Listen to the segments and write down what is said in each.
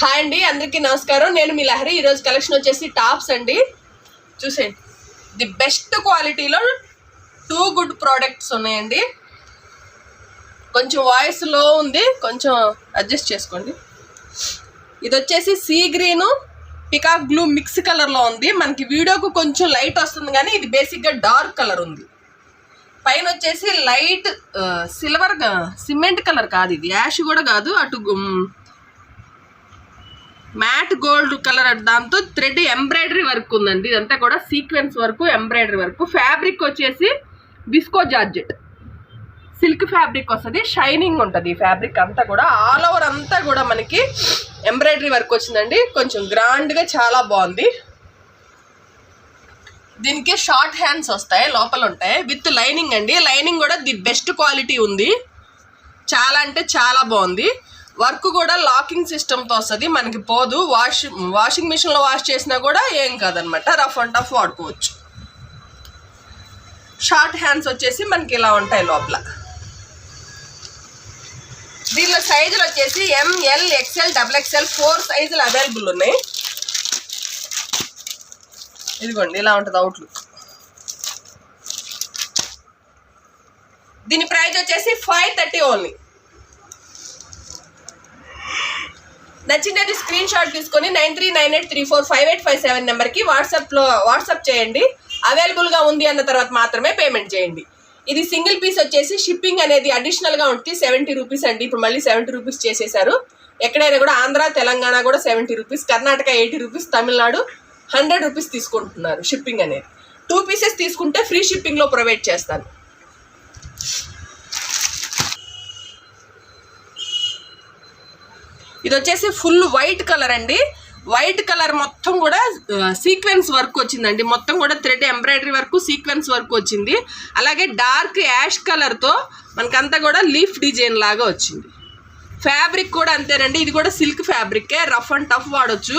Hi అండి అందరికీ నమస్కారం. నేను మీ లహరి. ఈరోజు కలెక్షన్ వచ్చేసి టాప్స్ అండి. చూసేయండి. ది బెస్ట్ క్వాలిటీలో టూ గుడ్ ప్రోడక్ట్స్ ఉన్నాయండి. కొంచెం వాయిస్లో ఉంది కొంచెం అడ్జస్ట్ చేసుకోండి. ఇది వచ్చేసి sea green peacock blue mix కలర్లో ఉంది. మనకి వీడియోకు కొంచెం లైట్ వస్తుంది కానీ ఇది బేసిక్గా డార్క్ కలర్ ఉంది. పైన వచ్చేసి లైట్ సిల్వర్ సిమెంట్ కలర్ కాదు ఇది. యాష్ కూడా కాదు అటు మ్యాట్ గోల్డ్ కలర్ దాంతో థ్రెడ్ ఎంబ్రాయిడరీ వర్క్ ఉందండి. ఇదంతా కూడా sequence work embroidery work fabric వచ్చేసి బిస్కో జార్జెట్ సిల్క్ ఫ్యాబ్రిక్ వస్తుంది షైనింగ్ ఉంటుంది ఈ ఫ్యాబ్రిక్ అంతా కూడా. ఆల్ ఓవర్ అంతా కూడా మనకి ఎంబ్రాయిడరీ వర్క్ వచ్చిందండి. కొంచెం గ్రాండ్గా చాలా బాగుంది. దీనికి షార్ట్ హ్యాండ్స్ వస్తాయి లోపల ఉంటాయి. విత్ లైనింగ్ అండి. లైనింగ్ కూడా ది బెస్ట్ క్వాలిటీ ఉంది. చాలా అంటే చాలా బాగుంది. వర్క్ కూడా లాకింగ్ సిస్టమ్తో వస్తుంది. మనకి పోదు. వాష్ వాషింగ్ మిషన్లో వాష్ చేసినా కూడా ఏం కాదనమాట. రఫ్ అండ్ టఫ్ వాడుకోవచ్చు. షార్ట్ హ్యాండ్స్ వచ్చేసి మనకి ఇలా ఉంటాయి లోపల. దీనిలో సైజులు వచ్చేసి M L XL double XL four సైజులు అవైలబుల్ ఉన్నాయి. ఇదిగోండి ఇలా ఉంటుంది అవుట్లుక్ దీని ప్రైస్ వచ్చేసి ఫైవ్ థర్టీ ఓన్లీ నచ్చినది స్క్రీన్ షాట్ తీసుకొని nine three nine eight three four five eight five seven నెంబర్కి వాట్సాప్లో వాట్సాప్ చేయండి. అవైలబుల్గా ఉంది అన్న తర్వాత మాత్రమే పేమెంట్ చేయండి. ఇది సింగిల్ పీస్ వచ్చేసి షిప్పింగ్ అనేది అడిషనల్గా ఉంటుంది సెవెంటీ రూపీస్ అండి. ఇప్పుడు మళ్ళీ సెవెంటీ రూపీస్ చేసేసారు. ఎక్కడైనా కూడా ఆంధ్ర తెలంగాణ కూడా seventy rupees Karnataka eighty rupees Tamil Nadu hundred rupees తీసుకుంటున్నారు షిప్పింగ్ అనేది. టూ పీసెస్ తీసుకుంటే ఫ్రీ షిప్పింగ్లో ప్రొవైడ్ చేస్తాను. ఇది వచ్చేసి ఫుల్ వైట్ కలర్ అండి. వైట్ కలర్ మొత్తం కూడా సీక్వెన్స్ వర్క్ వచ్చిందండి. మొత్తం కూడా thread embroidery work sequence work వచ్చింది. అలాగే డార్క్ యాష్ కలర్తో మనకంతా కూడా లీఫ్ డిజైన్ లాగా వచ్చింది. ఫ్యాబ్రిక్ కూడా అంతేనండి. ఇది కూడా సిల్క్ ఫ్యాబ్రికే. రఫ్ అండ్ టఫ్ వాడొచ్చు.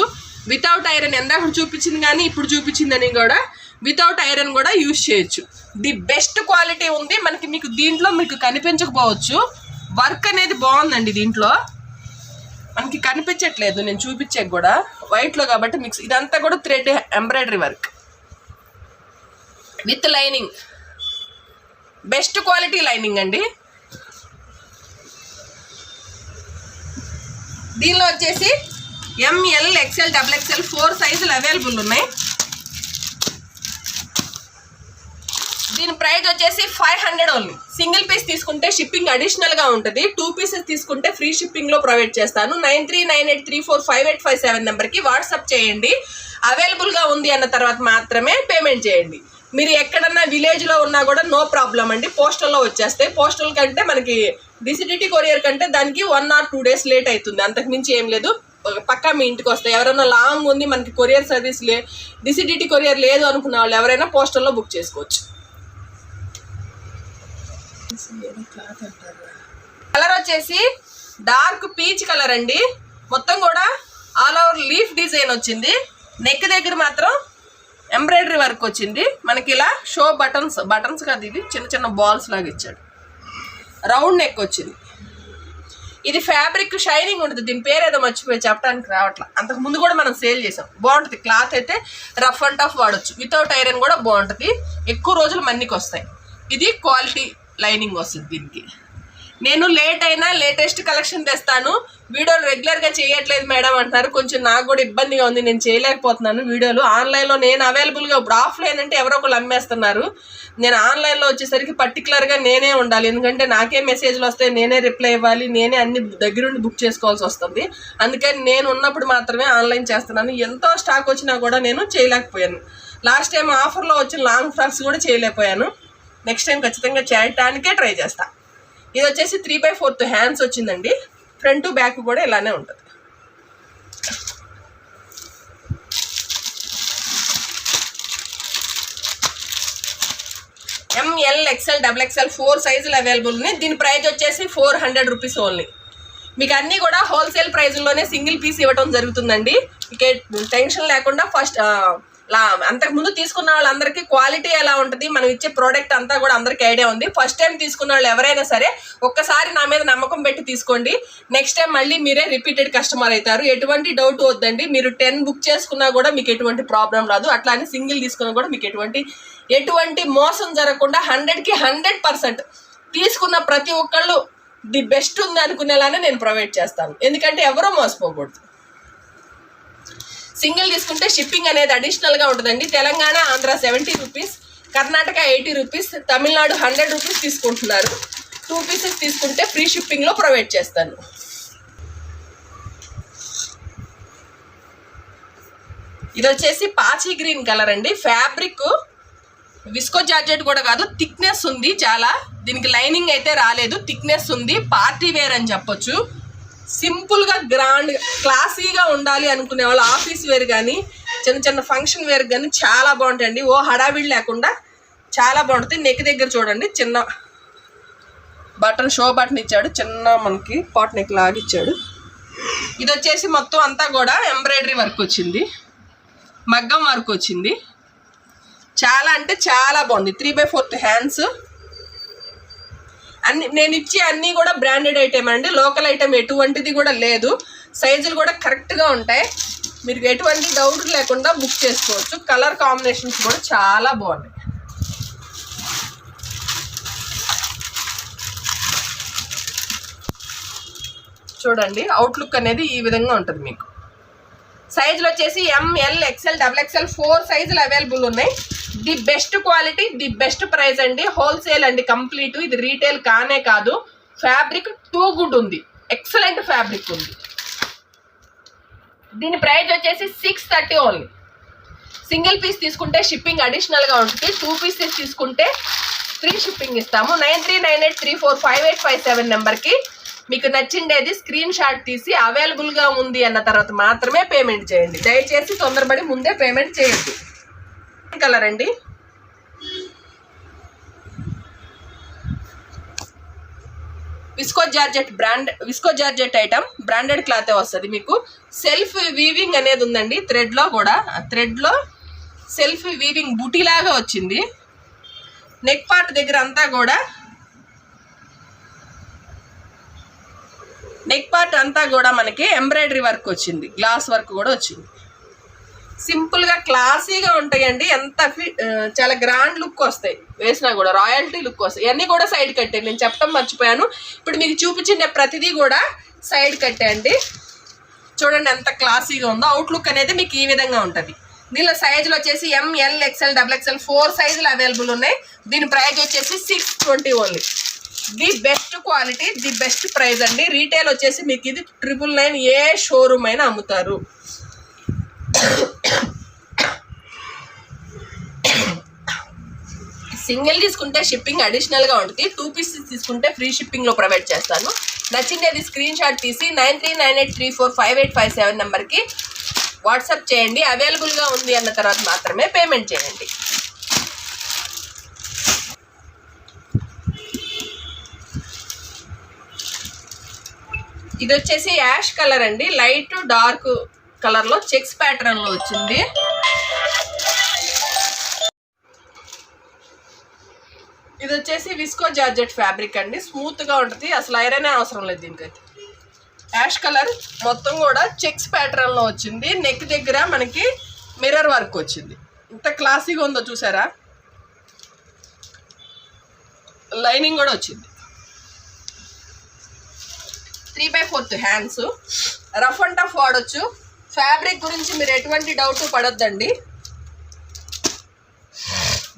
వితౌట్ ఐరన్ ఎందాక చూపించింది కానీ ఇప్పుడు చూపించిందని కూడా వితౌట్ ఐరన్ కూడా యూజ్ చేయొచ్చు. ది బెస్ట్ క్వాలిటీ ఉంది. మనకి మీకు దీంట్లో మీకు కనిపించకపోవచ్చు. వర్క్ అనేది బాగుందండి దీంట్లో. మనకి కనిపించట్లేదు నేను చూపించే కూడా. వైట్లో కాబట్టి మిక్స్ ఇదంతా కూడా thread embroidery work with lining best quality lining అండి. దీనిలో వచ్చేసి M L XL double XL four సైజులు అవైలబుల్ ఉన్నాయి. దీని ప్రైస్ వచ్చేసి five hundred only. Single piece తీసుకుంటే షిప్పింగ్ అడిషనల్గా ఉంటుంది. టూ పీసెస్ తీసుకుంటే ఫ్రీ షిప్పింగ్లో ప్రొవైడ్ చేస్తాను. Nine three nine eight three four five eight five seven నెంబర్కి వాట్సాప్ చేయండి. అవైలబుల్గా ఉంది అన్న తర్వాత మాత్రమే పేమెంట్ చేయండి. మీరు ఎక్కడన్నా విలేజ్లో ఉన్నా కూడా నో ప్రాబ్లం అండి. పోస్టల్లో వచ్చేస్తాయి పోస్టల్ కంటే మనకి డిసిడిటీ కొరియర్ కంటే దానికి one or two days late అవుతుంది. అంతకు మించి ఏం లేదు. పక్కా మీ ఇంటికి వస్తాయి. ఎవరైనా లాంగ్ ఉంది మనకి కొరియర్ సర్వీస్ లే డిసిడిటీ కొరియర్ లేదు అనుకున్న వాళ్ళు ఎవరైనా పోస్టల్లో బుక్ చేసుకోవచ్చు. కలర్ వచ్చేసి డార్క్ పీచ్ కలర్ అండి. మొత్తం కూడా ఆల్ ఓవర్ లీఫ్ డిజైన్ వచ్చింది. నెక్ దగ్గర మాత్రం ఎంబ్రాయిడరీ వర్క్ వచ్చింది. మనకి ఇలా షో బటన్స్ బటన్స్ కాదు ఇవి చిన్న చిన్న బాల్స్ లాగా ఇచ్చాడు. రౌండ్ నెక్ వచ్చింది. ఇది ఫ్యాబ్రిక్ షైనింగ్ ఉంటుంది. దీని పేరు ఏదో మర్చిపోయి చెప్పడానికి రావట్లా. అంతకు ముందు కూడా మనం సేల్ చేసాం. బాగుంటుంది. క్లాత్ అయితే రఫ్ అండ్ టఫ్ వాడచ్చు. వితౌట్ ఐరన్ కూడా బాగుంటుంది. ఎక్కువ రోజులు మన్నికి వస్తాయి ఇది క్వాలిటీ లైనింగ్ వస్తుంది దీనికి. నేను లేట్ అయినా లేటెస్ట్ కలెక్షన్ తెస్తాను. వీడియోలు రెగ్యులర్గా చేయట్లేదు మేడం అంటున్నారు. కొంచెం నాకు కూడా ఇబ్బందిగా ఉంది. నేను చేయలేకపోతున్నాను వీడియోలు. ఆన్లైన్లో నేను అవైలబుల్గా ఇప్పుడు ఆఫ్లైన్ అంటే ఎవరో ఒకళ్ళు అమ్మేస్తున్నారు. నేను ఆన్లైన్లో వచ్చేసరికి పర్టికులర్గా నేనే ఉండాలి. ఎందుకంటే నాకే మెసేజ్లు వస్తాయి. నేనే రిప్లై ఇవ్వాలి. నేనే అన్ని దగ్గరుండి బుక్ చేసుకోవాల్సి వస్తుంది. అందుకని నేను ఉన్నప్పుడు మాత్రమే ఆన్లైన్ చేస్తున్నాను. ఎంతో స్టాక్ వచ్చినా కూడా నేను చేయలేకపోయాను. లాస్ట్ టైం ఆఫర్లో వచ్చిన లాంగ్ ఫ్రాక్స్ కూడా చేయలేకపోయాను. నెక్స్ట్ టైం ఖచ్చితంగా చేయటానికే ట్రై చేస్తా. ఇది వచ్చేసి త్రీ బై ఫోర్త్ హ్యాండ్స్ వచ్చిందండి. ఫ్రంట్ బ్యాక్ కూడా ఇలానే ఉంటుంది. M L XL double XL four సైజులు అవైలబుల్ ఉన్నాయి. దీని ప్రైజ్ వచ్చేసి ఫోర్ హండ్రెడ్ రూపీస్ ఓన్లీ మీకు అన్నీ కూడా హోల్సేల్ ప్రైజ్లోనే సింగిల్ పీస్ ఇవ్వటం జరుగుతుందండి. ఇక టెన్షన్ లేకుండా ఫస్ట్ లా అంతకు ముందు తీసుకున్న వాళ్ళందరికీ క్వాలిటీ ఎలా ఉంటుంది? మనం ఇచ్చే ప్రోడక్ట్ అంతా కూడా అందరికీ ఐడియా ఉంది. ఫస్ట్ టైం తీసుకున్న వాళ్ళు ఎవరైనా సరే ఒక్కసారి నా మీద నమ్మకం పెట్టి తీసుకోండి. నెక్స్ట్ టైం మళ్ళీ మీరే రిపీటెడ్ కస్టమర్ అవుతారు. ఎటువంటి డౌట్ వద్దండి. మీరు టెన్ బుక్ చేసుకున్నా కూడా మీకు ఎటువంటి ప్రాబ్లం రాదు. అట్లానే సింగిల్ తీసుకున్నా కూడా మీకు ఎటువంటి ఎటువంటి మోసం జరగకుండా హండ్రెడ్కి హండ్రెడ్ పర్సెంట్ తీసుకున్న ప్రతి ఒక్కళ్ళు ది బెస్ట్ ఉంది అనుకునేలానే నేను ప్రొవైడ్ చేస్తాను. ఎందుకంటే ఎవరో మోసపోకూడదు. సింగిల్ తీసుకుంటే షిప్పింగ్ అనేది అడిషనల్గా ఉంటుందండి. Telangana Andhra seventy rupees Karnataka eighty rupees Tamil Nadu hundred rupees తీసుకుంటున్నారు. టూ పీసెస్ తీసుకుంటే ఫ్రీ షిప్పింగ్లో ప్రొవైడ్ చేస్తాను. ఇది వచ్చేసి పాచి గ్రీన్ కలర్ అండి. ఫ్యాబ్రిక్ విస్కో జార్జెట్ కూడా కాదు థిక్నెస్ ఉంది చాలా. దీనికి లైనింగ్ అయితే రాలేదు థిక్నెస్ ఉంది. పార్టీ వేర్ అని చెప్పొచ్చు. సింపుల్గా గ్రాండ్ క్లాసీగా ఉండాలి అనుకునే వాళ్ళు ఆఫీస్ వేర్ కానీ చిన్న చిన్న ఫంక్షన్ వేర్ కానీ చాలా బాగుంటాయండి. ఓ హడావిడి లేకుండా చాలా బాగుంటుంది. నెక్ దగ్గర చూడండి చిన్న బటన్ షో బటన్ ఇచ్చాడు. చిన్న మనకి పాట్ నెక్ లాగిచ్చాడు ఇది వచ్చేసి మొత్తం అంతా కూడా ఎంబ్రాయిడరీ వర్క్ వచ్చింది. మగ్గం వర్క్ వచ్చింది. చాలా అంటే చాలా బాగుంది. త్రీ బై ఫోర్త్ హ్యాండ్స్ అన్ని నేను ఇచ్చే అన్నీ కూడా బ్రాండెడ్ ఐటమ్ అండి. లోకల్ ఐటమ్ ఎటువంటిది కూడా లేదు. సైజులు కూడా కరెక్ట్గా ఉంటాయి. మీరు ఎటువంటి డౌట్ లేకుండా బుక్ చేసుకోవచ్చు. కలర్ కాంబినేషన్స్ కూడా చాలా బాగున్నాయి. చూడండి అవుట్లుక్ అనేది ఈ విధంగా ఉంటుంది మీకు. సైజులు వచ్చేసి M L XL double XL four సైజులు అవైలబుల్ ఉన్నాయి. The best quality the best price అండి. హోల్సేల్ అండి కంప్లీట్. ఇది రీటైల్ కానే కాదు. ఫ్యాబ్రిక్ టూ గుడ్ ఉంది. ఎక్సలెంట్ ఫ్యాబ్రిక్ ఉంది. దీని ప్రైస్ వచ్చేసి six thirty only. Single piece తీసుకుంటే షిప్పింగ్ అడిషనల్గా ఉంటుంది. టూ పీసెస్ తీసుకుంటే ఫ్రీ షిప్పింగ్ ఇస్తాము. Nine three nine eight three four five eight five seven నెంబర్కి మీకు నచ్చిండేది స్క్రీన్ షాట్ తీసి అవైలబుల్గా ఉంది అన్న తర్వాత మాత్రమే పేమెంట్ చేయండి. దయచేసి తొందరపడి ముందే పేమెంట్ చేయండి. కలర్ అండి. Viscose georgette brand viscose georgette item branded క్లాతే వస్తుంది మీకు. సెల్ఫ్ వీవింగ్ అనేది ఉందండి థ్రెడ్లో కూడా. థ్రెడ్లో సెల్ఫ్ వీవింగ్ బుటీలాగా వచ్చింది. నెక్ పార్ట్ దగ్గర అంతా కూడా నెక్ పార్ట్ అంతా కూడా మనకి ఎంబ్రాయిడరీ వర్క్ వచ్చింది గ్లాస్ వర్క్ కూడా వచ్చింది. సింపుల్గా క్లాసీగా ఉంటాయండి. ఎంత చాలా గ్రాండ్ లుక్ వస్తాయి. వేసినా కూడా రాయల్టీ లుక్ వస్తాయి. ఇవన్నీ కూడా సైడ్ కట్టే. నేను చెప్పడం మర్చిపోయాను. ఇప్పుడు మీకు చూపించిన ప్రతిదీ కూడా సైడ్ కట్టేయండి చూడండి ఎంత క్లాసీగా ఉందో. అవుట్లుక్ అనేది మీకు ఈ విధంగా ఉంటుంది. దీనిలో సైజులు వచ్చేసి M L XL double XL four సైజులు అవైలబుల్ ఉన్నాయి. దీని ప్రైజ్ వచ్చేసి six twenty only the best quality the best price అండి. రీటైల్ వచ్చేసి మీకు ఇది ట్రిపుల్ నైన్ ఏ షోరూమ్ అయినా అమ్ముతారు. సింగిల్ తీసుకుంటే షిప్పింగ్ అడిషనల్గా ఉంటుంది. టూ పీసెస్ తీసుకుంటే ఫ్రీ షిప్పింగ్లో ప్రొవైడ్ చేస్తాను. నచ్చింది స్క్రీన్ షాట్ తీసి nine three nine eight three four five eight five seven నెంబర్కి వాట్సాప్ చేయండి. అవైలబుల్గా ఉంది అన్న తర్వాత మాత్రమే పేమెంట్ చేయండి. ఇది వచ్చేసి యాష్ కలర్ అండి. లైట్ డార్క్ కలర్లో చెక్స్ ప్యాటర్న్లో వచ్చింది. ఇది వచ్చేసి విస్కో జార్జెట్ ఫ్యాబ్రిక్ అండి. స్మూత్గా ఉంటుంది. అసలు ఐరనే అవసరం లేదు దీనికైతే. యాష్ కలర్ మొత్తం కూడా చెక్స్ ప్యాటర్న్లో వచ్చింది. నెక్ దగ్గర మనకి మిర్రర్ వర్క్ వచ్చింది. ఇంత క్లాసీగా ఉందో చూసారా? లైనింగ్ కూడా వచ్చింది. Three by fourth hands rough and tough వాడచ్చు. ఫ్యాబ్రిక్ గురించి మీరు ఎటువంటి డౌట్ పడొద్దండి.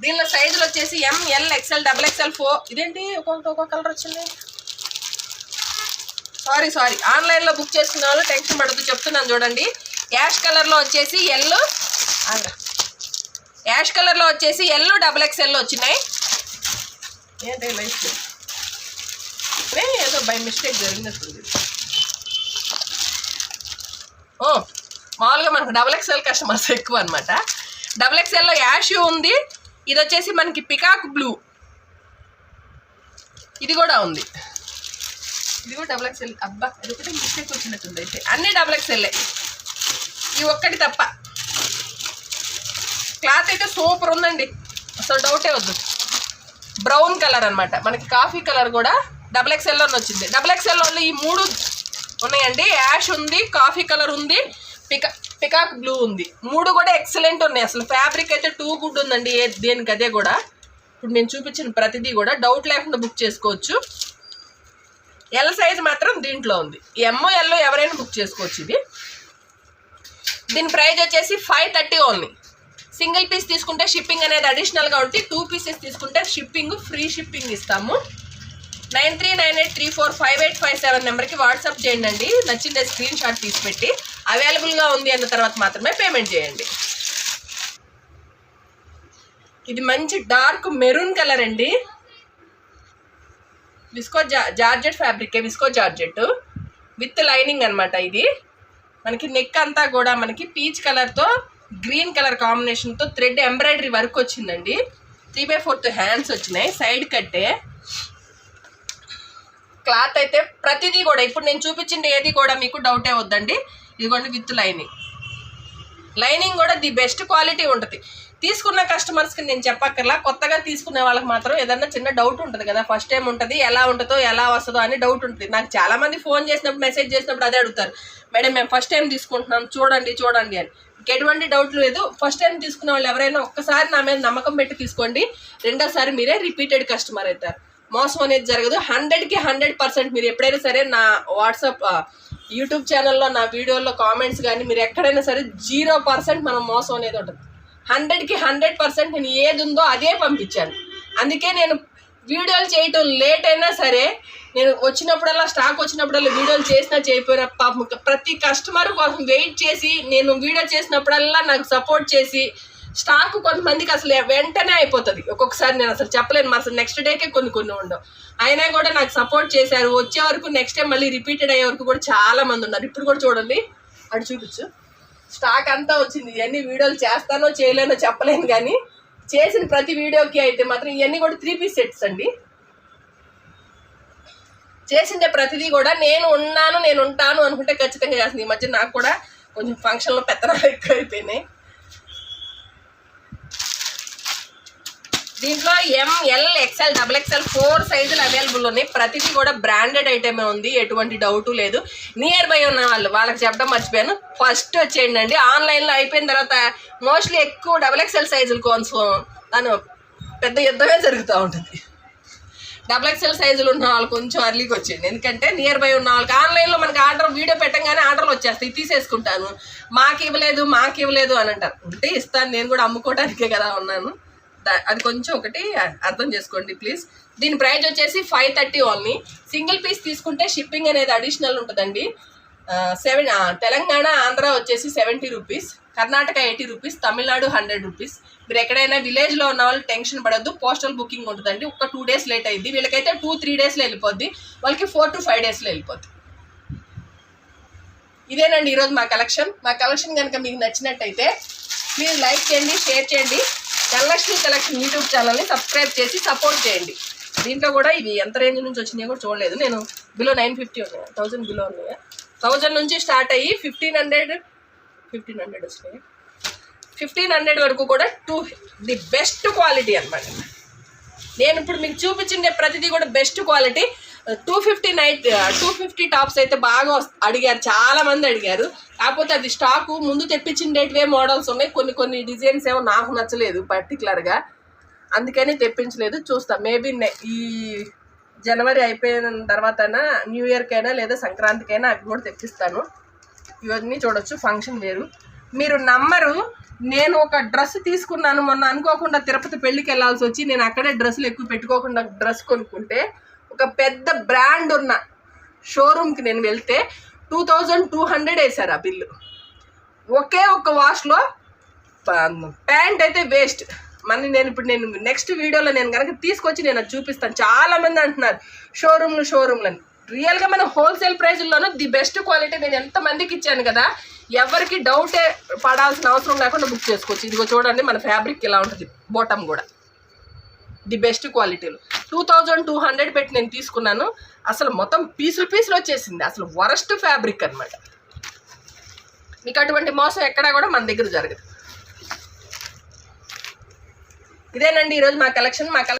దీనిలో సైజులు వచ్చేసి M L XL double XL four ఇదేంటి? ఒక్కొక్కటి ఒక్కొక్క కలర్ వచ్చింది. సారీ సారీ ఆన్లైన్లో బుక్ చేసుకున్న వాళ్ళు టెన్షన్ పడద్దు చెప్తున్నాను చూడండి. యాష్ కలర్లో వచ్చేసి ఎల్లో యాష్ కలర్లో వచ్చేసి ఎల్లో డబుల్ ఎక్స్ఎల్ వచ్చినాయి. ఏంటి లైఫ్ ఏదో బై మిస్టేక్ జరిగినట్టుంది. ఓ మామూలుగా మనకు డబుల్ ఎక్స్ఎల్ కస్టమర్స్ ఎక్కువ అనమాట డబుల్ ఎక్స్ఎల్లో యాష్ ఉంది ఇది వచ్చేసి మనకి పికాక్ బ్లూ. ఇది కూడా ఉంది. ఇది కూడా డబుల్ ఎక్స్ఎల్ అబ్బా ఇది ఒకటి మిస్టేక్ వచ్చినట్టుంది అయితే. అన్ని డబుల్ ఎక్స్ఎల్ ఈ ఒక్కటి తప్ప. క్లాత్ అయితే సూపర్ ఉందండి. అసలు డౌటే వద్దు. బ్రౌన్ కలర్ అన్నమాట. మనకి కాఫీ కలర్ కూడా డబుల్ ఎక్స్ఎల్ అని వచ్చింది. డబుల్ ఎక్స్ఎల్లో ఈ మూడు ఉన్నాయండి. యాష్ ఉంది కాఫీ కలర్ ఉంది పికా పికాక్ బ్లూ ఉంది. మూడు కూడా ఎక్సలెంట్ ఉన్నాయి. అసలు ఫ్యాబ్రిక్ అయితే టూ గుడ్ ఉందండి. ఏ దేనికి అదే కూడా. ఇప్పుడు నేను చూపించిన ప్రతిదీ కూడా డౌట్ లేకుండా బుక్ చేసుకోవచ్చు. ఎల్ సైజ్ మాత్రం దీంట్లో ఉంది. ఎంఓ ఎల్లో ఎవరైనా బుక్ చేసుకోవచ్చు ఇది. దీని ప్రైజ్ వచ్చేసి five thirty only single piece తీసుకుంటే షిప్పింగ్ అనేది అడిషనల్గా ఉంటే టూ పీసెస్ తీసుకుంటే షిప్పింగ్ ఫ్రీ షిప్పింగ్ ఇస్తాము. Nine three nine eight three four five eight five seven నెంబర్కి వాట్సాప్ చేయండి. నచ్చిందే స్క్రీన్ షాట్ తీసి పెట్టి. అవైలబుల్గా ఉంది అన్న తర్వాత మాత్రమే పేమెంట్ చేయండి. ఇది మంచి డార్క్ మెరూన్ కలర్ అండి. విస్కో జార్జెట్ ఫ్యాబ్రికే విస్కో జార్జెట్ విత్ లైనింగ్ అనమాట ఇది. మనకి నెక్ అంతా కూడా మనకి పీచ్ కలర్తో గ్రీన్ కలర్ కాంబినేషన్తో థ్రెడ్ ఎంబ్రాయిడరీ వర్క్ వచ్చిందండి. త్రీ బై ఫోర్త్ హ్యాండ్స్ వచ్చినాయి సైడ్ కట్టే క్లాత్ అయితే ప్రతిదీ కూడా ఇప్పుడు నేను చూపించింది ఏది కూడా మీకు డౌటే వద్దండి. ఇదిగోండి విత్ లైనింగ్. లైనింగ్ కూడా ది బెస్ట్ క్వాలిటీ ఉంటుంది. తీసుకున్న కస్టమర్స్కి నేను చెప్పక్కర్లా కొత్తగా తీసుకునే వాళ్ళకి మాత్రం ఏదన్నా చిన్న డౌట్ ఉంటుంది కదా ఫస్ట్ టైం ఉంటుంది ఎలా ఉంటుందో ఎలా వస్తుందో అని డౌట్ ఉంటుంది. నాకు చాలామంది ఫోన్ చేసినప్పుడు మెసేజ్ చేసినప్పుడు అదే అడుగుతారు. మేడం మేము ఫస్ట్ టైం తీసుకుంటున్నాం చూడండి చూడండి అని. ఎటువంటి డౌట్ లేదు. ఫస్ట్ టైం తీసుకున్న వాళ్ళు ఎవరైనా ఒక్కసారి నా మీద నమ్మకం పెట్టి తీసుకోండి. రెండోసారి మీరే రిపీటెడ్ కస్టమర్ అవుతారు. మోసం అనేది జరగదు. హండ్రెడ్కి హండ్రెడ్ పర్సెంట్ మీరు ఎప్పుడైనా సరే నా వాట్సాప్ యూట్యూబ్ ఛానల్లో నా వీడియోలో కామెంట్స్ కానీ మీరు ఎక్కడైనా సరే జీరో పర్సెంట్ మనం మోసం అనేది ఉంటుంది హండ్రెడ్కి హండ్రెడ్ పర్సెంట్ నేను ఏది ఉందో అదే పంపించాను. అందుకే నేను వీడియోలు చేయటం లేట్ అయినా సరే నేను వచ్చినప్పుడల్లా స్టాక్ వచ్చినప్పుడల్లా వీడియోలు చేసినా చేయకపోయినా పాపం ప్రతి కస్టమర్ కోసం వెయిట్ చేసి నేను వీడియో చేసినప్పుడల్లా నాకు సపోర్ట్ చేసి స్టాక్ కొంతమందికి అసలు వెంటనే అయిపోతుంది. ఒక్కొక్కసారి నేను అసలు చెప్పలేను అసలు నెక్స్ట్ డేకే కొన్ని కొన్ని ఉండవు. అయినా కూడా నాకు సపోర్ట్ చేశారు. వచ్చే వరకు నెక్స్ట్ టైం మళ్ళీ రిపీటెడ్ అయ్యే వరకు కూడా చాలా మంది ఉన్నారు. ఇప్పుడు కూడా చూడండి అటు చూపించు. స్టాక్ అంతా వచ్చింది. ఇవన్నీ వీడియోలు చేస్తానో చేయలేనో చెప్పలేను కానీ చేసిన ప్రతి వీడియోకి అయితే మాత్రం ఇవన్నీ కూడా త్రీ పీస్ సెట్స్ అండి. చేసిందే ప్రతిదీ కూడా నేను ఉన్నాను నేను ఉంటాను అనుకుంటే ఖచ్చితంగా చేస్తుంది. ఈ మధ్య నాకు కూడా కొంచెం ఫంక్షన్లో పెత్తనాలు ఎక్కువ అయిపోయినాయి దీంట్లో M L XL double XL four సైజులు అవైలబుల్ ఉన్నాయి. ప్రతిదీ కూడా బ్రాండెడ్ ఐటమే ఉంది. ఎటువంటి డౌట్ లేదు. నియర్ బై ఉన్న వాళ్ళు వాళ్ళకి చెప్పడం మర్చిపోయాను. ఫస్ట్ వచ్చేయండి అండి ఆన్లైన్లో అయిపోయిన తర్వాత మోస్ట్లీ ఎక్కువ డబుల్ ఎక్స్ఎల్ సైజులు కోసం తను పెద్ద యుద్ధమే జరుగుతూ ఉంటుంది. డబుల్ ఎక్స్ఎల్ సైజులు ఉన్న వాళ్ళు కొంచెం అర్లీకి వచ్చేయండి. ఎందుకంటే నియర్ బై ఉన్న వాళ్ళకి ఆన్లైన్లో మనకి ఆర్డర్ వీడియో పెట్టంగానే ఆర్డర్లు వచ్చేస్తాయి. తీసేసుకుంటాను. మాకు ఇవ్వలేదు మాకు ఇవ్వలేదు అని అంటారు. ఉంటే ఇస్తాను. నేను కూడా అమ్ముకోవడానికే కదా ఉన్నాను. అది కొంచెం ఒకటి అర్థం చేసుకోండి ప్లీజ్. దీని ప్రైజ్ వచ్చేసి five thirty only. Single piece తీసుకుంటే షిప్పింగ్ అనేది అడిషనల్ ఉంటుందండి. సెవెన్ తెలంగాణ ఆంధ్ర వచ్చేసి seventy rupees. Karnataka eighty rupees. Tamil Nadu hundred rupees. మీరు ఎక్కడైనా విలేజ్లో ఉన్న వాళ్ళు టెన్షన్ పడద్దు. పోస్టల్ బుకింగ్ ఉంటుందండి. ఒక టూ డేస్ లేట్ అయింది వీళ్ళకైతే టూ త్రీ డేస్లో వెళ్ళిపోద్ది. వాళ్ళకి ఫోర్ టు ఫైవ్ డేస్లో వెళ్ళిపోద్ది. ఇదేనండి ఈరోజు మా కలెక్షన్. మా కలెక్షన్ కనుక మీకు నచ్చినట్టయితే మీరు లైక్ చేయండి షేర్ చేయండి. ధనలక్ష్మి కలెక్షన్ యూట్యూబ్ ఛానల్ని సబ్స్క్రైబ్ చేసి సపోర్ట్ చేయండి. దీంట్లో కూడా ఇవి ఎంత రేంజ్ నుంచి వచ్చినాయో కూడా చూడలేదు. నేను బిలో నైన్ ఫిఫ్టీ ఉన్నాయా. థౌజండ్ బిలో ఉన్నాయా. థౌజండ్ నుంచి స్టార్ట్ అయ్యి ఫిఫ్టీన్ హండ్రెడ్ ఫిఫ్టీన్ హండ్రెడ్ వచ్చినాయి ఫిఫ్టీన్ హండ్రెడ్ వరకు కూడా టూ ది బెస్ట్ క్వాలిటీ అనమాట నేను ఇప్పుడు మీకు చూపించిండే ప్రతిదీ కూడా best quality. Two fifty night two fifty tops అయితే బాగా అడిగారు చాలా మంది అడిగారు. కాకపోతే అది స్టాకు ముందు తెప్పించిండేటివే మోడల్స్ ఉన్నాయి. కొన్ని కొన్ని డిజైన్స్ ఏమో నాకు నచ్చలేదు పర్టికులర్గా అందుకని తెప్పించలేదు. చూస్తాం. మేబీ ఈ జనవరి అయిపోయిన తర్వాత న్యూ ఇయర్కైనా లేదా సంక్రాంతికైనా అవి కూడా తెప్పిస్తాను. ఇవన్నీ చూడొచ్చు. ఫంక్షన్ వేరు. మీరు నమ్మరు నేను ఒక డ్రెస్ తీసుకున్నాను. మొన్న అనుకోకుండా తిరుపతి పెళ్ళికి వెళ్ళాల్సి వచ్చి నేను అక్కడే డ్రెస్సులు ఎక్కువ పెట్టుకోకుండా డ్రెస్ కొనుక్కుంటే ఒక పెద్ద బ్రాండ్ ఉన్న షోరూమ్కి నేను వెళ్తే టూ థౌజండ్ టూ హండ్రెడ్ వేశారు ఆ బిల్లు. ఒకే ఒక వాష్లో ప్యాంట్ అయితే వేస్ట్. మళ్ళీ నేను ఇప్పుడు నేను నెక్స్ట్ వీడియోలో నేను కనుక తీసుకొచ్చి నేను అది చూపిస్తాను. చాలామంది అంటున్నారు షోరూమ్లు షోరూమ్లు అని. రియల్గా మన హోల్సేల్ ప్రైజ్లోనూ ది బెస్ట్ క్వాలిటీ నేను ఎంతమందికి ఇచ్చాను కదా ఎవరికి డౌటే పడాల్సిన అవసరం లేకుండా బుక్ చేసుకోవచ్చు. ఇదిగో చూడండి మన ఫ్యాబ్రిక్ ఇలా ఉంటుంది బోటమ్ కూడా. ది బెస్ట్ క్వాలిటీలు. టూ థౌజండ్ టూ హండ్రెడ్ పెట్టి నేను తీసుకున్నాను. అసలు మొత్తం పీసులు పీసులు వచ్చేసింది. అసలు వరస్ట్ ఫ్యాబ్రిక్ అన్నమాట. మీకు అటువంటి మోసం ఎక్కడా కూడా మన దగ్గర జరగదు. ఇదేనండి ఈరోజు మా కలెక్షన్. మా కలెక్షన్